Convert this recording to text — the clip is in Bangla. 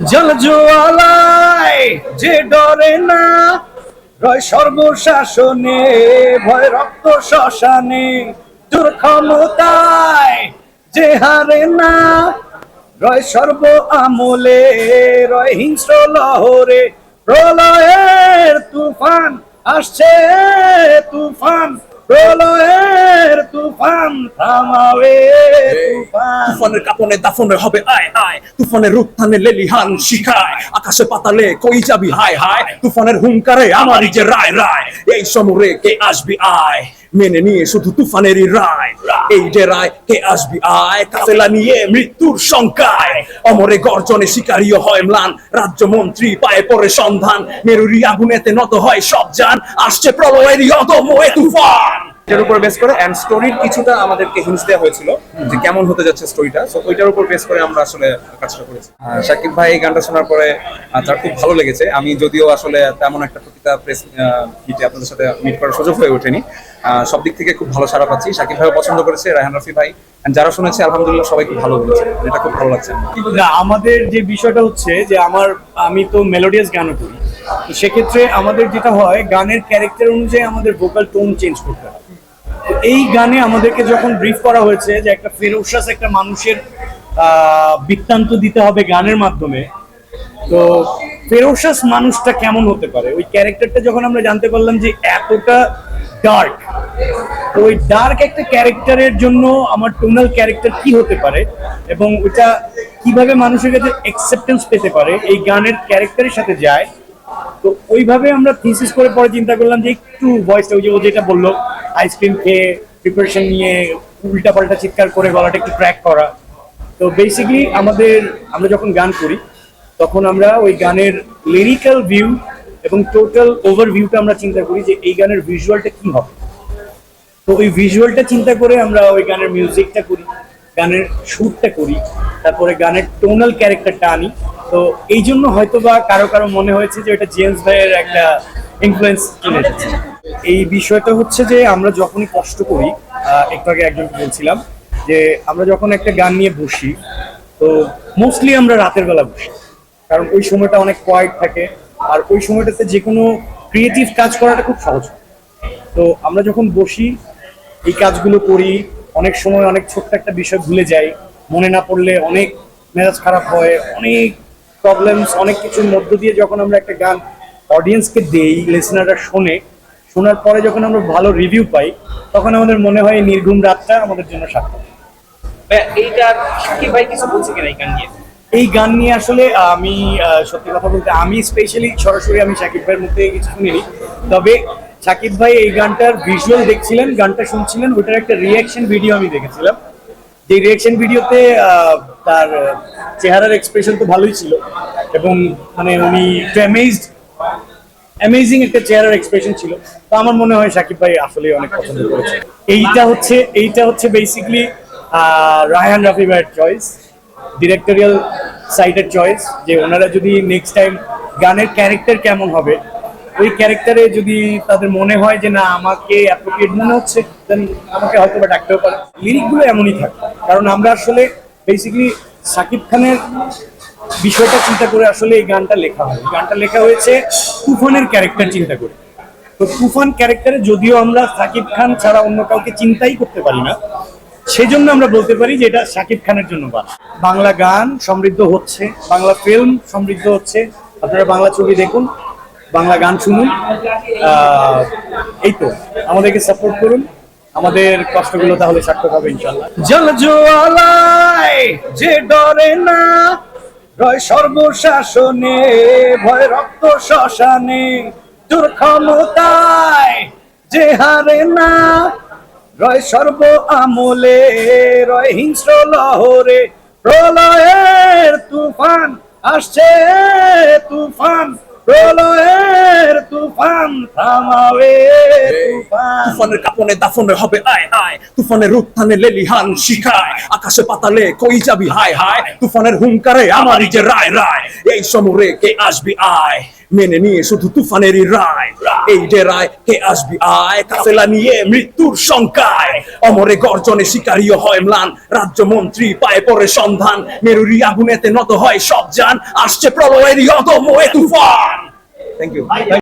জল যে ডরে না, রয় সর্বশাসনে, ভয় রক্ত শ্মশানে তোর ক্ষমতায় যে হারে না, রয় সর্ব আমলে, রয় হিংস্র লহরে, প্রলয়ের তুফান, আসছে তুফান। প্রলয়ের তুফান থামাবে তুফানের কাপনে দাফনে হবে আয় আয়। তুফানের রূপথানে লেলিহান শিখায়। আকাশে পাতালে কই যাবি? হায় হায়। তুফানের হুঙ্কারে আমারই যে রায় রায়। এই সমরে কে আসবি? আয়। মেনে নিয়ে শুধু তুফানেরই রায়। এই যে রায় কে আসবি আয় কাফেলা নিয়ে মৃত্যুর শঙ্কায়। অমরে গর্জনে শিকারিও হয় ম্লান। রাজ্য মন্ত্রী পায়ে পরে সন্ধান। মেরুরি আগুনেতে নত হয় সব যান। আসছে প্রলয়েরই অদময় তুফান। এটার উপর বেস করে এন্ড স্টোরির কিছুটা আমাদেরকে হিন্স দেওয়া হয়েছিল যে কেমন হতে যাচ্ছে স্টোরিটা সো ওইটার উপর বেস করে আমরা আসলে কাজটা করেছি। শাকিব ভাই এই গানটা শোনার পরে তার খুব ভালো লেগেছে। আমি যদিও আসলে তেমন একটা প্রতিটা প্রেস মিটে আপনাদের সাথে মিট করার সুযোগ হয়ে ওঠেনি। সব দিক থেকে খুব ভালো সারা পাচ্ছি। শাকিব ভাইও পছন্দ করেছে, রায়হান রফি ভাই। যারা শুনেছে, আলহামদুলিল্লাহ সবাই খুব ভালো বলেছে। এটা খুব ভালো লাগছে। আমাদের যে বিষয়টা হচ্ছে যে আমার, আমি তো মেলোডিয়াস গানও করি। সেক্ষেত্রে আমাদের যেটা হয়, গানের ক্যারেক্টার অনুযায়ী আমাদের ভোকাল টোন চেঞ্জ করতে হয়। এই গানে আমাদেরকে যখন ব্রিফ করা হয়েছে যে একটা ফেরোসাস একটা মানুষের বৃত্তান্ত দিতে হবে গানের মাধ্যমে, তো ফেরোসাস মানুষটা কেমন হতে পারে? ওই ক্যারেক্টারটা যখন আমরা জানতে পারলাম যে এতটা ডার্ক তো ওই ডার্ক একটা ক্যারেক্টারের জন্য আমার টোনাল ক্যারেক্টার কি হতে পারে এবং ওটা কীভাবে মানুষের কাছে অ্যাকসেপ্টেন্স পেতে পারে? এই গানের ক্যারেক্টারের সাথে যায়। তো ওইভাবে আমরা থিসিস করে পরে চিন্তা করলাম যে একটু ভয়েসটা ওই যে ও যেটা বলল আইসক্রিম খেয়ে প্রিপারেশন নিয়ে উল্টা পাল্টা চিৎকার করে গলাটা একটু ক্র্যাক করা। তো বেসিকলি আমাদের, আমরা যখন গান করি, তখন আমরা ওই গানের লিরিক্যাল ভিউ এবং টোটাল ওভার ভিউটা আমরা চিন্তা করি যে এই গানের ভিজুয়ালটা কি হবে। তো ওই ভিজুয়ালটা চিন্তা করে আমরা ওই গানের মিউজিকটা করি, গানের শুটটা করি, তারপরে গানের টোনাল ক্যারেক্টারটা আনি তো এই জন্য হয়তো বা কারও কারও মনে হয়েছে যে এটা জেমস ভাইয়ের একটা ইনফ্লুয়েন্স চলে এসেছে এই বিষয়টা হচ্ছে যে আমরা যখনই কষ্ট করি একটু আগে একজনকে বলছিলাম যে আমরা যখন একটা গান নিয়ে বসি তো মোস্টলি আমরা রাতের বেলা বসি। কারণ ওই সময়টা অনেক কোয়াইট থাকে আর ওই সময়টাতে যে কোনো ক্রিয়েটিভ কাজ করাটা খুব সহজ তো আমরা যখন বসি এই কাজগুলো করি অনেক সময় অনেক ছোট্ট একটা বিষয় ভুলে যাই মনে না পড়লে অনেক মেজাজ খারাপ হয় অনেক প্রবলেমস অনেক কিছুর মধ্য দিয়ে যখন আমরা একটা গান অডিয়েন্সকে দেই লিসনাররা শোনে শোনার পরে যখন আমরা ভালো রিভিউ পাই তখন আমাদের মনে হয় নির্ঘুম রাতটা আমাদের জন্য সার্থক। এইটা সাকিব ভাই কিছু বলছে কিনা এই গান নিয়ে? এই গান নিয়ে আসলে আমি সত্যি কথা বলতে আমি স্পেশালি সরাসরি আমি সাকিব ভাইয়ের মুখ থেকে কিছু শুনিনি। তবে সাকিব ভাই এই গানটার ভিজুয়াল দেখছিলেন গানটা শুনছিলেন ওটার একটা রিয়াকশন ভিডিও আমি দেখেছিলাম। যে রিয়াকশন ভিডিওতে তার চেহারার এক্সপ্রেশন তো ভালোই ছিল। এবং মানে উনি একটু অ্যামেজড অ্যামেজিং একটা চেহারার এক্সপ্রেশন ছিল। তো আমার মনে হয় সাকিব ভাই আসলে অনেক পছন্দ করেছে। এইটা হচ্ছে এইটা হচ্ছে বেসিক্যালি রায়হান রাফি ভাইয়ের চয়েস ডিরেক্টোরিয়াল সাইটের চয়েস যে ওনারা যদি নেক্সট টাইম গানের ক্যারেক্টার কেমন হবে, ওই ক্যারেক্টারে যদি তাদের মনে হয় যে না, আমাকে অ্যাপ্রোপ্রিয়েট মনে হচ্ছে দেন আমাকে হয়তো বা ডাকতেও পারে। লিরিকগুলো এমনই থাকে কারণ আমরা আসলে বেসিক্যালি সাকিব খানের বিষয়টা চিন্তা করে আসলে এই গানটা লেখা হয়। গানটা লেখা হয়েছে তুফানের ক্যারেক্টার চিন্তা করে। তো তুফান ক্যারেক্টারে যদিও আমরা সাকিব খান ছাড়া অন্য কাউকে চিন্তাই করতে পারি না, সেজন্য আমরা বলতে পারি যে এটা সাকিব খানের জন্য বানা বাংলা গান সমৃদ্ধ হচ্ছে, বাংলা ফিল্ম সমৃদ্ধ হচ্ছে। আপনারা বাংলা ছবি দেখুন, বাংলা গান শুনুন। এই তো, আমাদেরকে সাপোর্ট করুন। আমাদের কষ্টগুলো তাহলে সার্থক হবে যে ডরে না, রয় সর্বশাসনে, ভয় রক্ত শ্মশানে তোর ক্ষমতায় যে হারে না, রয় সর্ব আমলে, রয় হিংস্র লহরে, প্রলয়ের তুফান, আসছে তুফান, প্রলয়ের তুফান, থামাবে। তুফানের কাপনে দাফনে হবে, আয় আয়। তুফানের রূপথানে লেলিহান শিখায়। আকাশে পাতালে কই যাবি? হায় হায়। তুফানের হুঙ্কারে আমারই যে রায় রায়। এই সমরে কে আসবি? আয়। মেনে নিয়ে শুধু তুফানেরই রায়। এই ডেরায় কে আসবি? আয়। কাফেলা নিয়ে মৃত্যুর শঙ্কায়। অমরে গর্জনে শিকারীয় হয় ম্লান। রাজ্যমন্ত্রী পায়ে পড়ে সন্ধান। মেরুরি আগুনেতে নত হয় সব যান। আসছে প্রলয়েরই অদম্য তুফান। Thank you